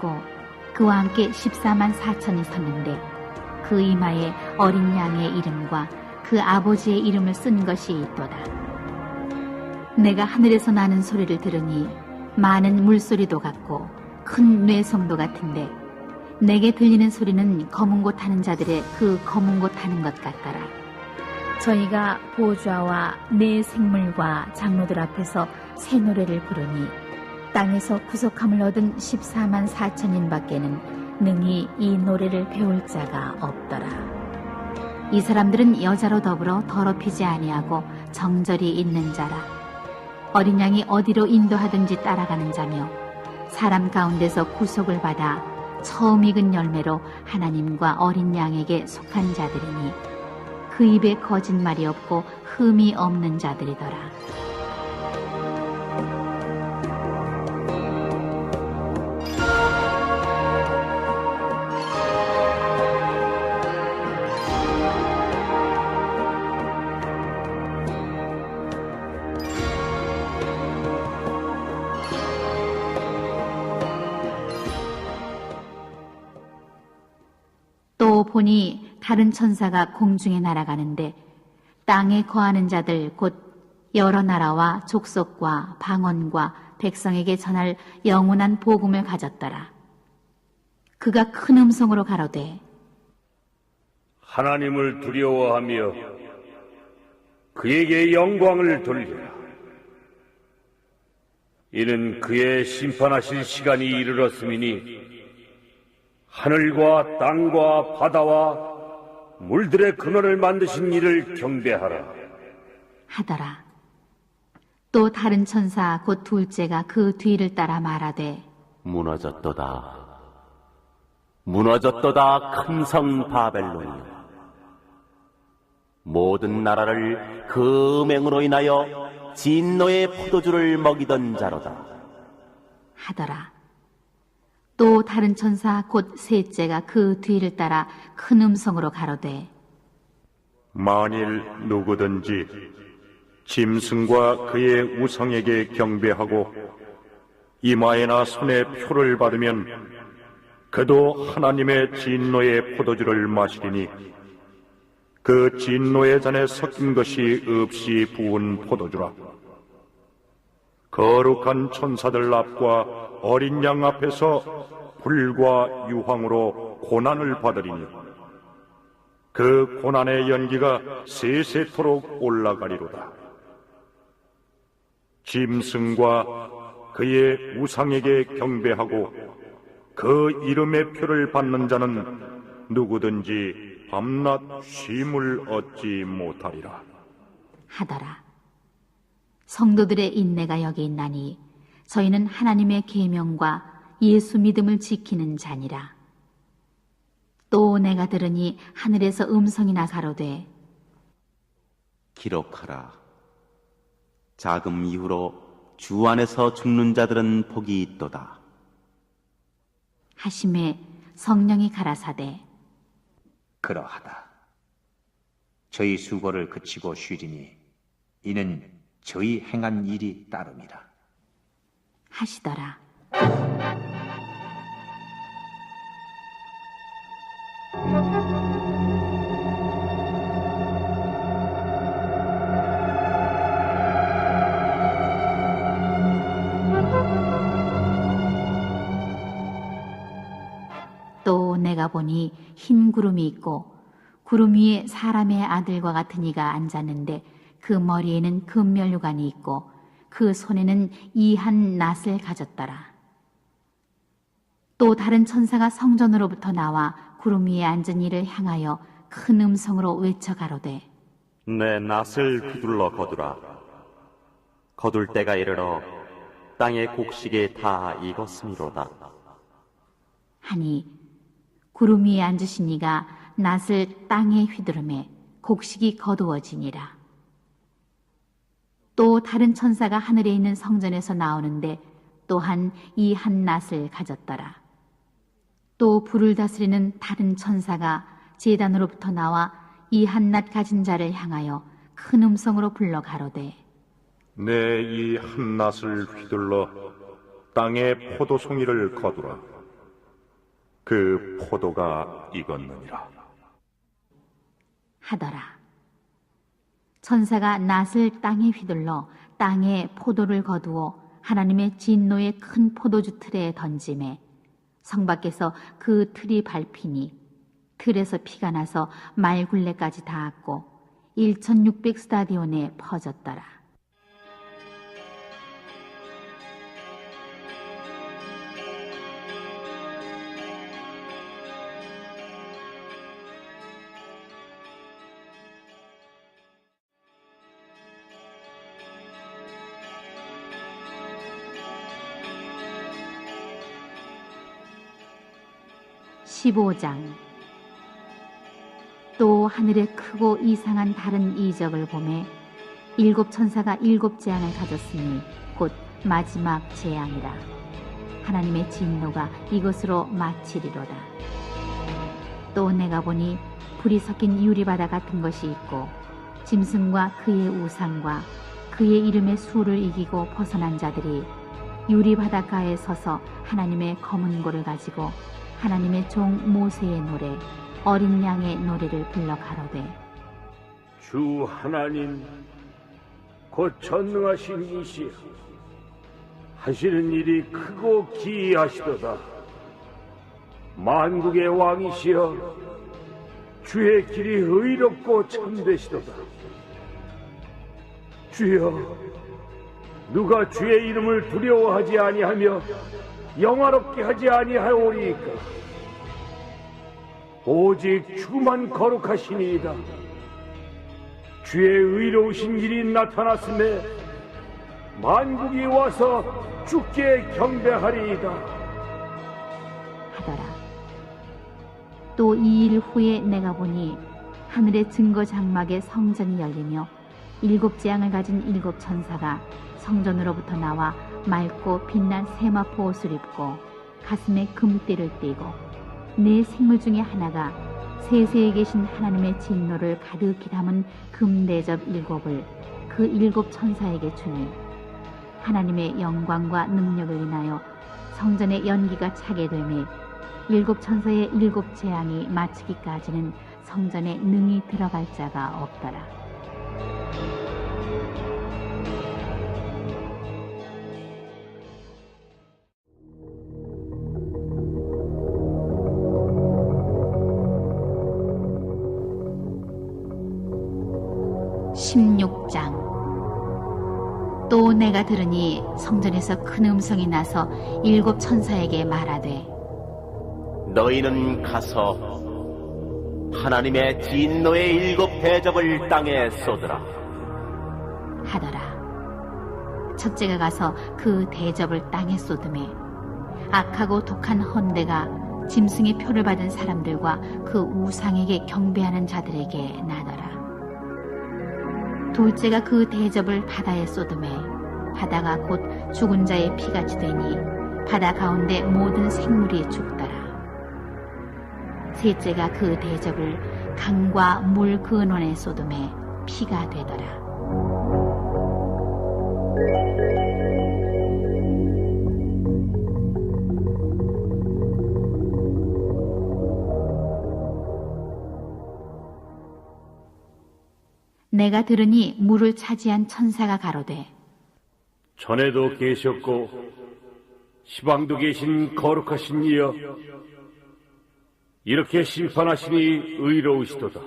있고 그와 함께 14만 4천이 섰는데 그 이마에 어린 양의 이름과 그 아버지의 이름을 쓴 것이 있도다. 내가 하늘에서 나는 소리를 들으니 많은 물소리도 같고 큰 뇌성도 같은데 내게 들리는 소리는 검은 곳 타는 자들의 그 검은 곳 타는 것 같더라. 저희가 보좌와 내 생물과 장로들 앞에서 새 노래를 부르니 땅에서 구속함을 얻은 14만 4천인 밖에는 능히 이 노래를 배울 자가 없더라. 이 사람들은 여자로 더불어 더럽히지 아니하고 정절이 있는 자라. 어린 양이 어디로 인도하든지 따라가는 자며 사람 가운데서 구속을 받아 처음 익은 열매로 하나님과 어린 양에게 속한 자들이니 그 입에 거짓말이 없고 흠이 없는 자들이더라. 다른 천사가 공중에 날아가는데 땅에 거하는 자들 곧 여러 나라와 족속과 방언과 백성에게 전할 영원한 복음을 가졌더라. 그가 큰 음성으로 가로되 하나님을 두려워하며 그에게 영광을 돌리라. 이는 그의 심판하실 시간이 이르렀음이니 하늘과 땅과 바다와 물들의 근원을 만드신 이를 경배하라. 하더라. 또 다른 천사 곧 둘째가 그 뒤를 따라 말하되 무너졌도다. 무너졌도다 큰 성 바벨론이여. 모든 나라를 그 음행으로 인하여 진노의 포도주를 먹이던 자로다. 하더라. 또 다른 천사 곧 셋째가 그 뒤를 따라 큰 음성으로 가로되 만일 누구든지 짐승과 그의 우상에게 경배하고 이마에나 손에 표를 받으면 그도 하나님의 진노의 포도주를 마시리니 그 진노의 잔에 섞인 것이 없이 부은 포도주라. 거룩한 천사들 앞과 어린 양 앞에서 불과 유황으로 고난을 받으리니 그 고난의 연기가 세세토록 올라가리로다. 짐승과 그의 우상에게 경배하고 그 이름의 표를 받는 자는 누구든지 밤낮 쉼을 얻지 못하리라. 하더라. 성도들의 인내가 여기 있나니 저희는 하나님의 계명과 예수 믿음을 지키는 자니라. 또 내가 들으니 하늘에서 음성이 나 가로되 기록하라. 자금 이후로 주 안에서 죽는 자들은 복이 있도다. 하심에 성령이 가라사대 그러하다. 저희 수고를 그치고 쉬리니 이는 저희 행한 일이 따름이라. 하시더라. 또 내가 보니 흰 구름이 있고 구름 위에 사람의 아들과 같은 이가 앉았는데 그 머리에는 금면류관이 있고 그 손에는 이한 낫을 가졌더라. 또 다른 천사가 성전으로부터 나와 구름 위에 앉은 이를 향하여 큰 음성으로 외쳐 가로되 내 낫을 휘둘러 거두라. 거둘 때가 이르러 땅의 곡식에 다 익었음이로다. 하니 구름 위에 앉으신 이가 낫을 땅에 휘두르매 곡식이 거두어지니라. 또 다른 천사가 하늘에 있는 성전에서 나오는데 또한 이 한 낫을 가졌더라. 또 불을 다스리는 다른 천사가 제단으로부터 나와 이 한 낫 가진 자를 향하여 큰 음성으로 불러 가로되 내 이 한 낫을 휘둘러 땅에 포도송이를 거두라. 그 포도가 익었느니라. 하더라. 천사가 낫을 땅에 휘둘러 땅에 포도를 거두어 하나님의 진노의 큰 포도주 틀에 던짐에 성 밖에서 그 틀이 밟히니 틀에서 피가 나서 말굴레까지 닿았고 1600 스타디온에 퍼졌더라. 십오 장. 또 하늘에 크고 이상한 다른 이적을 보매 일곱 천사가 일곱 재앙을 가졌으니 곧 마지막 재앙이라. 하나님의 진노가 이것으로 마치리로다. 또 내가 보니 불이 섞인 유리바다 같은 것이 있고 짐승과 그의 우상과 그의 이름의 수를 이기고 벗어난 자들이 유리바닷가에 서서 하나님의 검은 고를 가지고 하나님의 종 모세의 노래 어린 양의 노래를 불러 가로되 주 하나님 곧 전능하신 이시여 하시는 일이 크고 기이하시도다. 만국의 왕이시여 주의 길이 의롭고 참되시도다. 주여 누가 주의 이름을 두려워하지 아니하며 영화롭게 하지 아니하오리이까 오직 주만 거룩하시니이다. 주의 의로우신 일이 나타났음에 만국이 와서 주께 경배하리이다. 하더라. 또 이 일 후에 내가 보니 하늘의 증거 장막의 성전이 열리며 일곱 재앙을 가진 일곱 천사가 성전으로부터 나와 맑고 빛난 세마포 옷을 입고 가슴에 금띠를 띠고 네 생물 중에 하나가 세세에 계신 하나님의 진노를 가득히 담은 금대접 일곱을 그 일곱 천사에게 주니 하나님의 영광과 능력을 인하여 성전의 연기가 차게 되매 일곱 천사의 일곱 재앙이 마치기까지는 성전에 능히 들어갈 자가 없더라. 십육 장또 내가 들으니 성전에서 큰 음성이 나서 일곱 천사에게 말하되 너희는 가서 하나님의 진노의 일곱 대접을 땅에 쏟으라. 하더라. 첫째가 가서 그 대접을 땅에 쏟음에 악하고 독한 헌대가 짐승의 표를 받은 사람들과 그 우상에게 경배하는 자들에게 나더라. 둘째가 그 대접을 바다에 쏟음에 바다가 곧 죽은 자의 피같이 되니 바다 가운데 모든 생물이 죽더라. 셋째가 그 대접을 강과 물 근원에 쏟음에 피가 되더라. 내가 들으니 물을 차지한 천사가 가로되 전에도 계셨고 시방도 계신 거룩하신 이여 이렇게 심판하시니 의로우시도다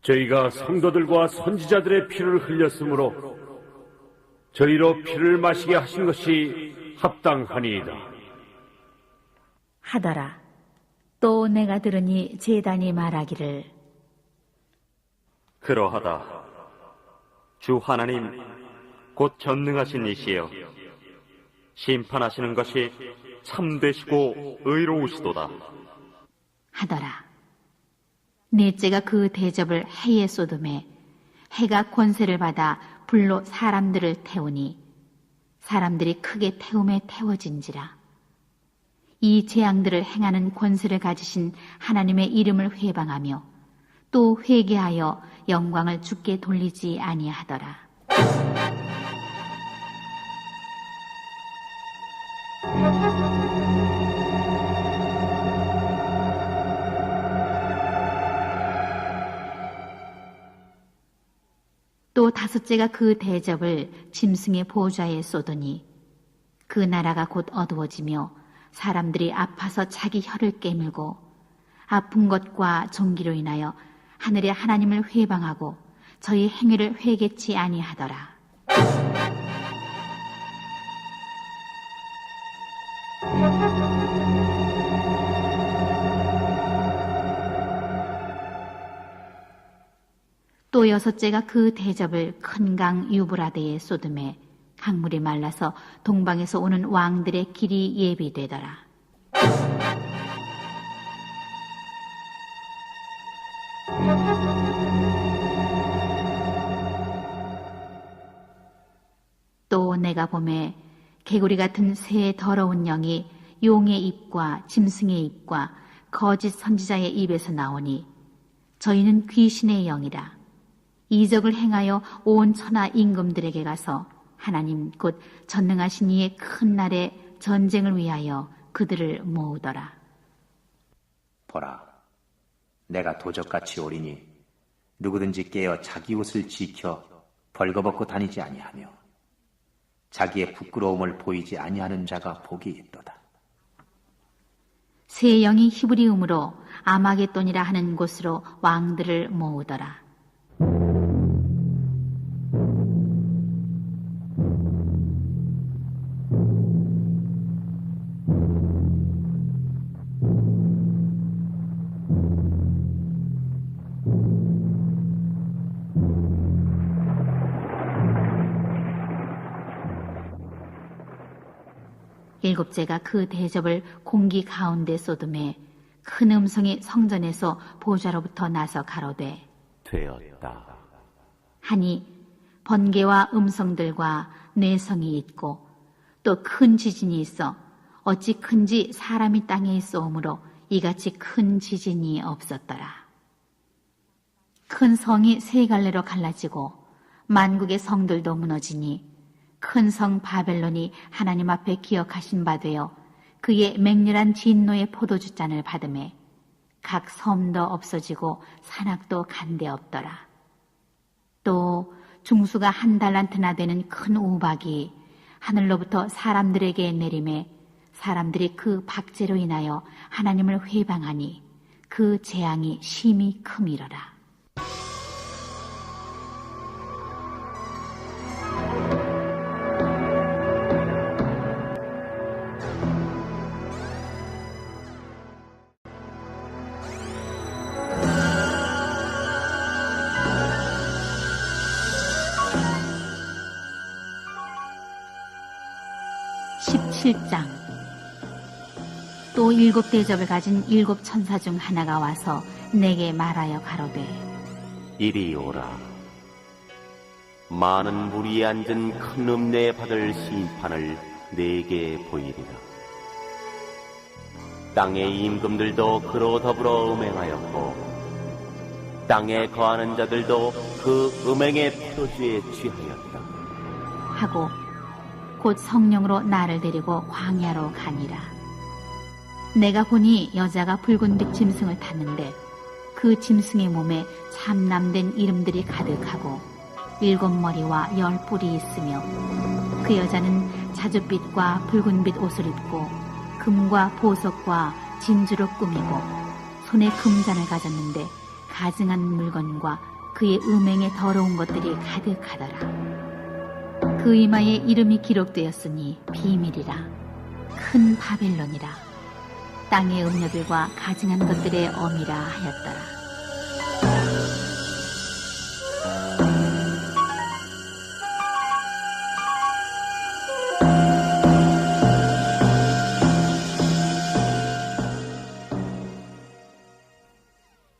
저희가 성도들과 선지자들의 피를 흘렸으므로 저희로 피를 마시게 하신 것이 합당하니이다 하더라. 또 내가 들으니 제단이 말하기를 그러하다. 주 하나님, 곧 전능하신 이시여. 심판하시는 것이 참되시고 의로우시도다. 하더라. 넷째가 그 대접을 해에 쏟음에 해가 권세를 받아 불로 사람들을 태우니 사람들이 크게 태움에 태워진지라. 이 재앙들을 행하는 권세를 가지신 하나님의 이름을 회방하며 또 회개하여 영광을 주께 돌리지 아니하더라. 또 다섯째가 그 대접을 짐승의 보좌에 쏟으니 그 나라가 곧 어두워지며 사람들이 아파서 자기 혀를 깨물고 아픈 것과 종기로 인하여 하늘의 하나님을 회방하고 저희 행위를 회개치 아니하더라. 또 여섯째가 그 대접을 큰 강 유브라데에 쏟음에 강물이 말라서 동방에서 오는 왕들의 길이 예비되더라. 또 내가 봄에 개구리 같은 새 더러운 영이 용의 입과 짐승의 입과 거짓 선지자의 입에서 나오니 저희는 귀신의 영이라 이적을 행하여 온 천하 임금들에게 가서 하나님 곧 전능하신 이의 큰 날에 전쟁을 위하여 그들을 모으더라. 보라, 내가 도적같이 오리니 누구든지 깨어 자기 옷을 지켜 벌거벗고 다니지 아니하며 자기의 부끄러움을 보이지 아니하는 자가 복이 있도다. 새 영이 히브리음으로 아마겟돈이라 하는 곳으로 왕들을 모으더라. 일곱째가 그 대접을 공기 가운데 쏟음에 큰 음성이 성전에서 보좌로부터 나서 가로되 되었다. 하니 번개와 음성들과 뇌성이 있고 또 큰 지진이 있어 어찌 큰지 사람이 땅에 있어오므로 이같이 큰 지진이 없었더라. 큰 성이 세 갈래로 갈라지고 만국의 성들도 무너지니 큰 성 바벨론이 하나님 앞에 기억하신 바 되어 그의 맹렬한 진노의 포도주 잔을 받음에 각 섬도 없어지고 산악도 간데 없더라. 또 중수가 한 달란트나 되는 큰 우박이 하늘로부터 사람들에게 내림에 사람들이 그 박제로 인하여 하나님을 회방하니 그 재앙이 심히 크미러라. (17장) 또 일곱 대접을 가진 일곱 천사 중 하나가 와서 내게 말하여 가로되 이리 오라. 많은 무리에 앉은 큰 음내에 받을 심판을 내게 보이리라. 땅의 임금들도 그로 더불어 음행하였고, 땅에 거하는 자들도 그 음행의 표주에 취하였다. 하고 곧 성령으로 나를 데리고 광야로 가니라. 내가 보니 여자가 붉은빛 짐승을 탔는데 그 짐승의 몸에 참남된 이름들이 가득하고 일곱 머리와 열 뿔이 있으며 그 여자는 자줏빛과 붉은빛 옷을 입고 금과 보석과 진주로 꾸미고 손에 금잔을 가졌는데 가증한 물건과 그의 음행에 더러운 것들이 가득하더라. 그 이마에 이름이 기록되었으니 비밀이라. 큰 바벨론이라. 땅의 음녀들과 가증한 것들의 어미라 하였더라.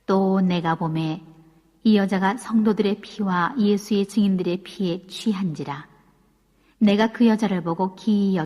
또 내가 봄에 이 여자가 성도들의 피와 예수의 증인들의 피에 취한지라 내가 그 여자를 보고 기이 여